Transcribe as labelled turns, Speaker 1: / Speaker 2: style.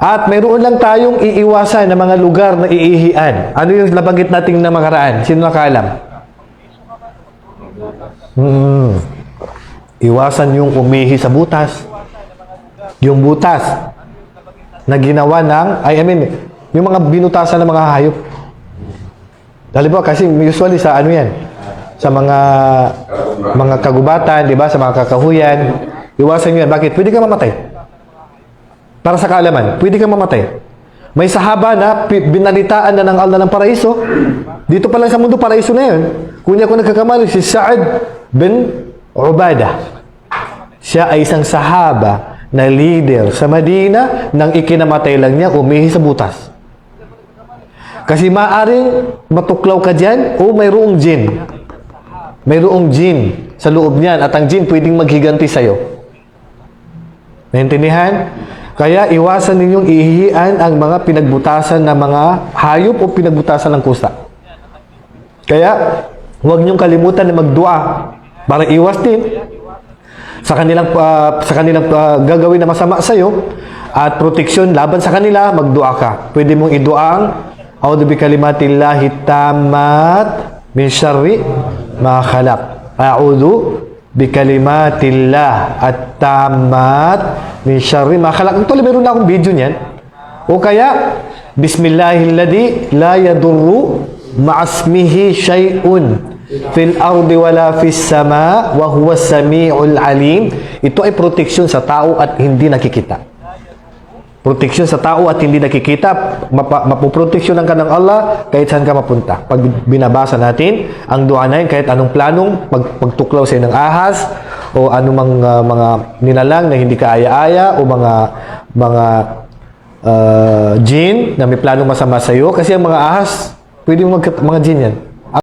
Speaker 1: At mayroon lang tayong iiwasan na mga lugar na iihian. Ano yung nabanggit nating na makaraan? Sino nakaalam? Hmm. Iwasan yung umihi sa butas. Yung butas na ginawa ng, I mean, yung mga binutasan ng mga hayop. Halimbawa, kasi usually sa ano yan, sa mga mga kagubatan, di ba, sa mga kakahuyan, iwasan nyo. Bakit? Pwede ka mamatay. Para sa kaalaman, pwede ka mamatay. May sahaba na binalitaan na ng Allah ng paraiso. Dito pa lang sa mundo, paraiso na yun. Kung hindi ako nagkakamali, si Sa'ad bin Ubadah. Siya ay isang sahaba na leader sa Madina nang ikinamatay lang niya umihi sa butas. Kasi maaring matuklaw ka dyan o mayroong jin. Mayroong jin sa loob niyan at ang jin pwedeng maghiganti sa'yo. Naintindihan? Kaya iwasan ninyong ihihian ang mga pinagbutasan ng mga hayop o pinagbutasan ng kusa. Kaya huwag niyong kalimutan na magdua para iwas din sa kanilang ah, sa kanilang ah, gagawin na masama sa iyo at proteksyon laban sa kanila, magdua ka. Pwede mong iduang A'udhu bi kalimatillahi tammat min syarri ma khalaq. A'udhu bi kalimatillah at tammat min syarri ma khalaq. Meron na akong video niyan. O kaya, Bismillahilladzi la yadurru ma'asmihi syai'un fil ardi wala fis sama wa huwa samiul alim. Ito ay proteksyon sa tao at hindi nakikita. Proteksyon sa tao at hindi nakikita, mapa, mapuproteksyonan ka ng Allah kahit saan ka mapunta. Pag binabasa natin, ang dua na yun, kahit anong planong pag, pagtuklaw sa ng ahas o anumang uh, mga nilalang na hindi ka aya-aya o mga mga uh, jin na may planong masama sa iyo kasi ang mga ahas, pwede mag, mga jin yan.